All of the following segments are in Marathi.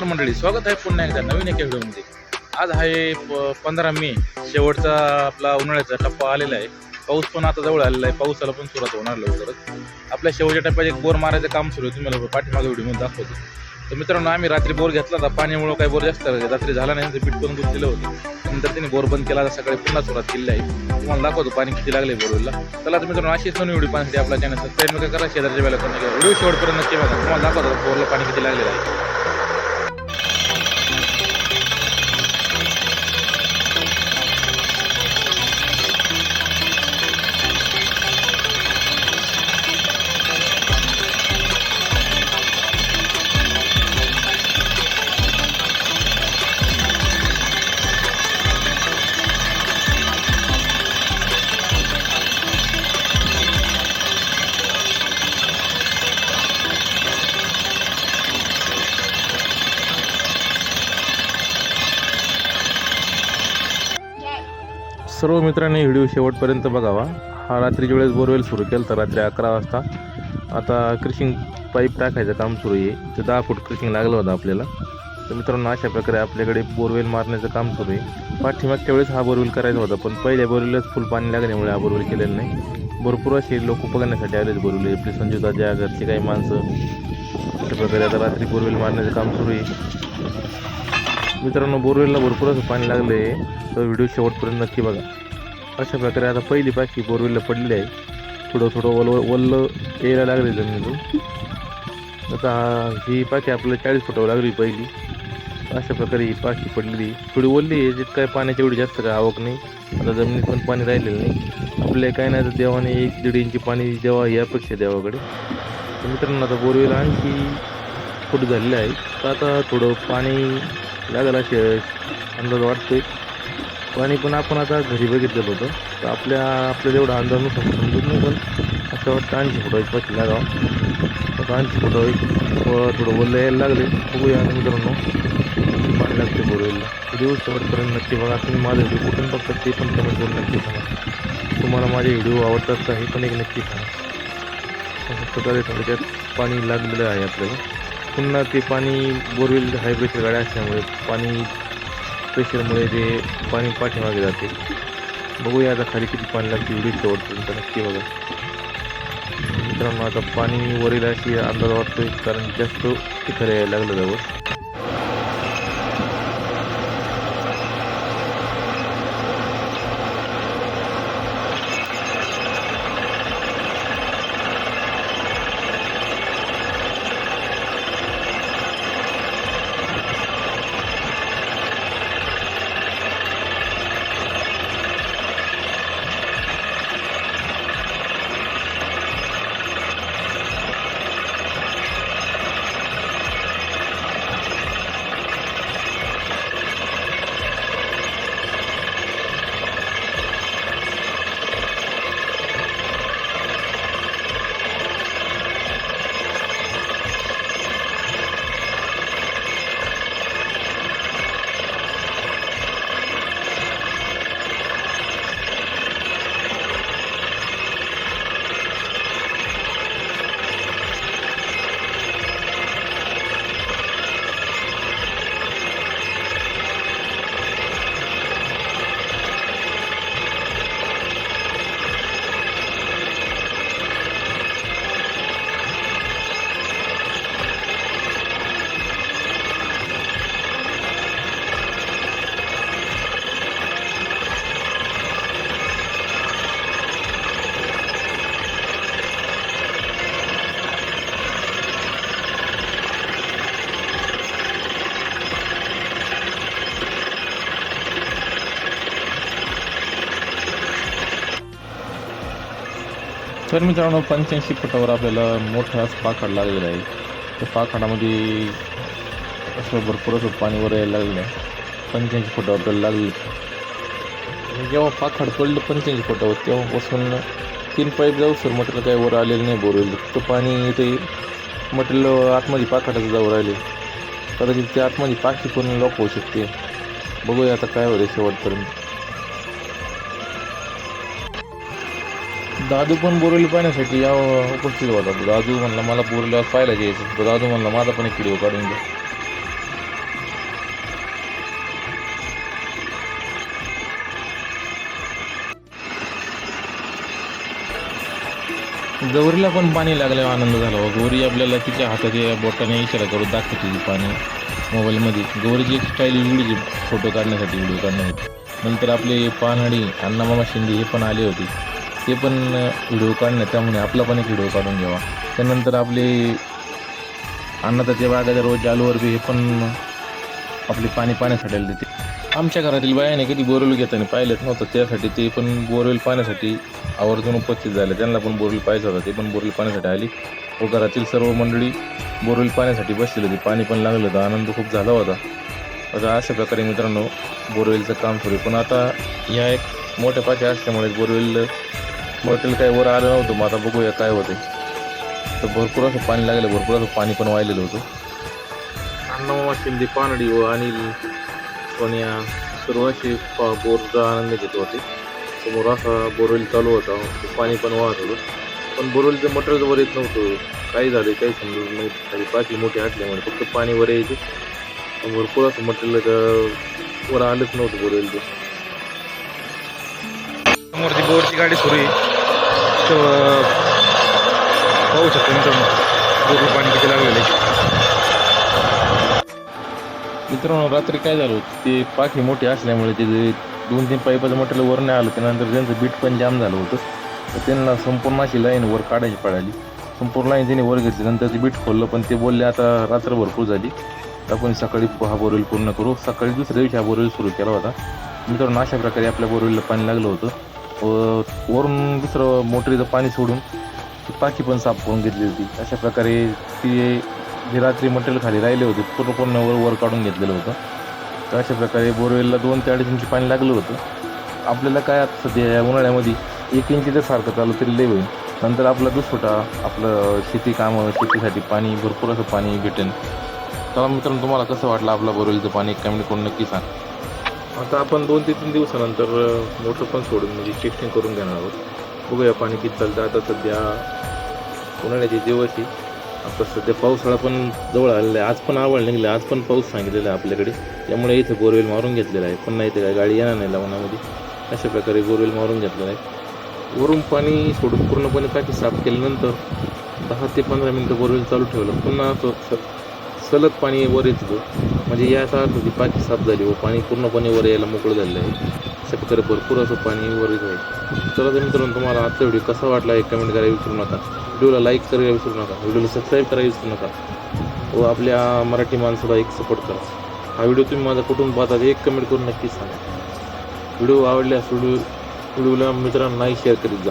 नमस्कार मंडळी स्वागत आहे पुन्हा एकदा नवीन एका व्हिडिओमध्ये. आज आहे प पंधरा मे शेवटचा आपला उन्हाळ्याचा टप्पा आलेला आहे. पाऊस पण आता जवळ आलेला आहे पावसाला पण सुरुवात होणार लवकरच. आपल्या शेवटच्या टप्प्यात एक बोर मारायचं काम सुरू आहे तुम्हाला पाठीमागे व्हिडिओमध्ये दाखवतो. तर मित्रांनो आम्ही रात्री बोर घेतला होता पाण्यामुळं काही बोर जास्त रात्री झाला नाही पीठ पण दूध दिलं होतं. नंतर तिने बोर बंद केला सकाळी पुन्हा सुरुवात केली आहे. तुम्हाला दाखवतो पाणी किती लागले बोरवेलला. चला तर मित्रांनो अशीच नवीन व्हिडिओ पाहण्यासाठी आपला चॅनल सबस्क्राईब नका करा शेजारच्या वेळेला पण व्हिडिओ शेवटपर्यंत नक्की बघा. तुम्हाला दाखवतो बोरला पाणी किती लागलेलं आहे. सर्व मित्रांनी व्हिडिओ शेवटपर्यंत बघावा. हा रात्रीच्या वेळेस बोरवेल सुरू केलं तर रात्री अकरा वाजता. आता क्रिशिंग पाईप टाकायचं काम सुरू आहे. ते दहा फूट क्रिशिंग लागलं होतं आपल्याला. तर मित्रांनो अशा प्रकारे आपल्याकडे बोरवेल मारण्याचं काम सुरू आहे. पाठीमागच्या वेळेस हा बोरवेल करायचा होता पण पहिल्या बोरवेलच फुल पाणी लागल्यामुळे हा बोरवेल केलेला नाही. भरपूर असे लोक बघण्यासाठी आलेच बोरवेल. आपले संजू ताज्या घरचे काही माणसं. अशा प्रकारे आता रात्री बोरवेल मारण्याचं काम सुरू आहे. मित्रांनो बोरवेलला भरपूर असं पाणी लागलं आहे तर व्हिडिओ शेवटपर्यंत नक्की बघा. अशा प्रकारे आता पहिली पाखी बोरवेलला पडलेली आहे. थोडं थोडं वल वल्ल यायला लागले जमिनीतून. आता ही पाखी आपल्याला चाळीस फुटावर लागली पहिली. अशा प्रकारे ही पाखी पडलेली. थोडी ओलली आहे जित काय पाण्याची एवढी जास्त काय आवक नाही. आता जमिनीत पण पाणी राहिलेलं नाही. आपल्या काय नाही तर देवाने एक दीड इंची पाणी देवा ही अपेक्षा देवाकडे. तर मित्रांनो आता बोरवेल आणखी फुट झालेलं आहे. तर आता थोडं पाणी लागला असे अंदाज वाटतोय पाणी पण आपण आता घरी बघितलेलं होतं तर आपल्या आपल्याला एवढा अंदाज नसतो समजून नाही पण असं वाटतं ऐंशी फुटाची पाठी लागावं आता ऐंशी फुटावर व थोडं बोललं यायला लागले. बघूया मित्रांनो. पाणी लागते बोरवेलला व्हिडिओ शेवटपर्यंत नक्की बघा. तुम्ही माझे व्हिडिओ कुठून बघतात ते पण कमेंट करून नक्की सांगा. तुम्हाला माझे व्हिडिओ आवडतात का हे पण एक नक्की सांगा. अशा प्रकारे थोडक्यात पाणी लागलेलं आहे आपल्याला. पुन्हा ते पाणी बोरवेल हाय प्रेशर गाड्या असल्यामुळे पाणी प्रेशरमुळे ते पाणी पाठीमागे जाते. बघूया आता खाली किती पाणी लागते एवढी शेवटपर्यंत नक्की बघा. मित्रांनो आता पाणी वरील अशी अंदाज वाटतोय कारण जास्त तिखर यायला लागलं जवळ. तर मित्रांनो पंच्याऐंशी फुटावर आपल्याला मोठा पाखाड लागलेला आहे. त्या पाखाडामध्ये असं भरपूर असं पाणी वर यायला लागलं आहे. पंच्याऐंशी फुटावर आपल्याला लागले जेव्हा पाखाड पडलं पंच्याऐंशी फुटावर तेव्हापासून तीन पाईप जाऊ सर मटेरियल काही वर आलेलं नाही बोरवेल तर पाणी ते मटेरियल आतमध्ये पाखाडाचं जाऊ राहिले कदाचित ते आतमध्ये पाखी पण लॉक होऊ शकते. बघूया आता काय होईल शेवटपर्यंत. दादू पण बोरवली पाहण्यासाठी या उपस्थित होता. दादू म्हणला मला बोरवल्यावर पाहायला जायचं तो दादू म्हणला माझा पण एक व्हिडिओ काढून घ्या गौरीला पण पाणी लागल्यावर आनंद झाला. हो, गौरी आपल्याला तिच्या हाताचे बोटाने इशारा करून दाखवते पाणी मोबाईलमध्ये. गौरीची एक स्टाईल व्हिडिओ फोटो काढण्यासाठी व्हिडिओ काढण्यासाठी. नंतर आपले पानहाडी अण्णामामा शिंदे हे पण आले होते. ते पण व्हिडिओ काढणं त्यामुळे आपला पण एक व्हिडिओ काढून घ्यावा. त्यानंतर आपले अन्नदाते बागाच्या रोज जालूवर बी हे पण आपले पाणी पाण्यासाठी आले देते. आमच्या घरातील बायाने कधी बोरवेल घेताना पाहिलेच नव्हतं. त्यासाठी ते पण बोरवेल पाण्यासाठी आवर्जून उपस्थित झाले. त्यांना पण बोरवेल पाहिजे होता ते पण बोरवेल पाण्यासाठी आली. व घरातील सर्व मंडळी बोरवेल पाण्यासाठी बसलेली होती. पाणी पण लागलं होतं. आनंद खूप झाला होता. आता अशा प्रकारे मित्रांनो बोरवेलचं काम सुरू पण आता या एक मोठ्या पाच्या असल्यामुळे बोरवेल मटेरियल काही वर आलं नव्हतं. मग आता बघूया काय होते तर भरपूर असं पाणी लागलं. भरपूर असं पाणी पण वाहिलेलं होतं. अण्णामामा शिंदे पानडी व अनिल सोनिया सर्व असे पा- बोरचा आनंद घेत होते. समोर असा बोरवेल चालू होता. पाणी पण वाहत होतं. पण बोरवेलचं मटेरियल वर येत नव्हतं. काही झालं काही समजून नाही. खाली पाठी मोठी असल्यामुळे फक्त पाणी वर यायचं. भरपूर असं मटेरियल वर आलंच नव्हतं बोरवेलचं. मोरची बोरची गाडी सुरू आहे. तर पाहू शकतो मित्रांनो बोरला पाणी किती लागलेलं आहे. मित्रांनो रात्री काय झालं होतं? ते पाखी मोठी असल्यामुळे ते जे दोन तीन पाईपाचं मटेरियल वर नाही आलं त्यानंतर त्यांचं बीट पण जाम झालं होतं. तर त्यांना संपूर्ण अशी लाईन वर काढायची पडाली संपूर्ण लाईन त्यांनी वर घेतली नंतर ते बीट खोललं पण ते बोलले आता रात्र भरपूर झाली. तर आपण सकाळी हा बोरवेल पूर्ण करू. सकाळी दुसऱ्या दिवशी हा बोरवेल सुरू केला होता. मित्रांनो अशा प्रकारे आपल्या बोरवेलला पाणी लागलं होतं. वरून दुसरं मोटरीचं पाणी सोडून ती पाखी पण साफ करून घेतली होती. अशा प्रकारे ती जे रात्री मटेरियल खाली राहिले होते पूर्ण पूर्ण वर वर काढून घेतलेलं होतं. तर अशा प्रकारे बोरवेलला दोन ते अडीच इंची पाणी लागलं होतं. आपल्याला काय आता सध्या या उन्हाळ्यामध्ये एक इंची जर सारखं चालू तरी लय होईल. नंतर आपला दुसरा आपलं शेती कामं शेतीसाठी पाणी भरपूर असं पाणी भेटेल. चला मित्रांनो तुम्हाला कसं वाटलं आपला बोरवेलचं पाणी? कमेंट करून नक्की सांग. आता आपण दोन ते तीन दिवसानंतर मोटर पण सोडून म्हणजे टेस्टिंग करून घेणार आहोत. बघूया पाणी किती चालतं. आता सध्या उन्हाळ्याची दिवस आहे. आता सध्या पावसाळा पण जवळ आलेला आहे. आज पण आवड निघले. आज पण पाऊस सांगितलेला आहे आपल्याकडे. त्यामुळे इथे बोरवेल मारून घेतलेला आहे. पण नाही इथे काय गाडी येणार नाही लावण्यामध्ये. अशा प्रकारे बोरवेल मारून घेतलेला आहे. वरून पाणी सोडून पूर्णपणे पाणी साफ केल्यानंतर दहा ते पंधरा मिनटं बोरवेल चालू ठेवलं. पुन्हा असं सलग पाणी वर येत होतं. म्हणजे याचा अर्थ ती पाठी साफ झाली व पाणी पूर्णपणे वर यायला मोकळं झालेलं आहे. अशा भरपूर असं पाणी वर येत आहे. चला तर मित्रांनो तुम्हाला आजचा व्हिडिओ कसा वाटला एक कमेंट करायला विसरू नका. व्हिडिओला लाईक करायला विसरू नका. व्हिडिओला सबस्क्राईब करायला विसरू नका. व आपल्या मराठी माणसाला एक सपोर्ट करा. हा व्हिडिओ तुम्ही माझा कुठून पाहता एक कमेंट करून नक्कीच सांगा. व्हिडिओ आवडल्यास व्हिडिओ व्हिडिओला मित्रांनाही शेअर करीत जा.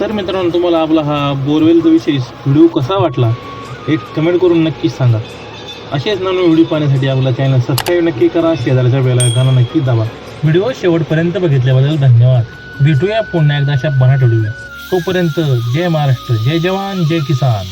तर मित्रांनो तुम्हाला आपला हा बोरवेलचा विषय व्हिडिओ कसा वाटला? एक कमेंट करून नक्कीच सांगा. असेच नवीन व्हिडिओ पाहण्यासाठी आपला चॅनल सबस्क्राईब नक्की करा. शेजारच्या बेलायकाला नक्की दाबा. व्हिडिओ शेवटपर्यंत बघितल्याबद्दल धन्यवाद. भेटूया पुन्हा एकदा अशा बनाट व्हिडिओ तोपर्यंत जय महाराष्ट्र जय जवान जय किसान.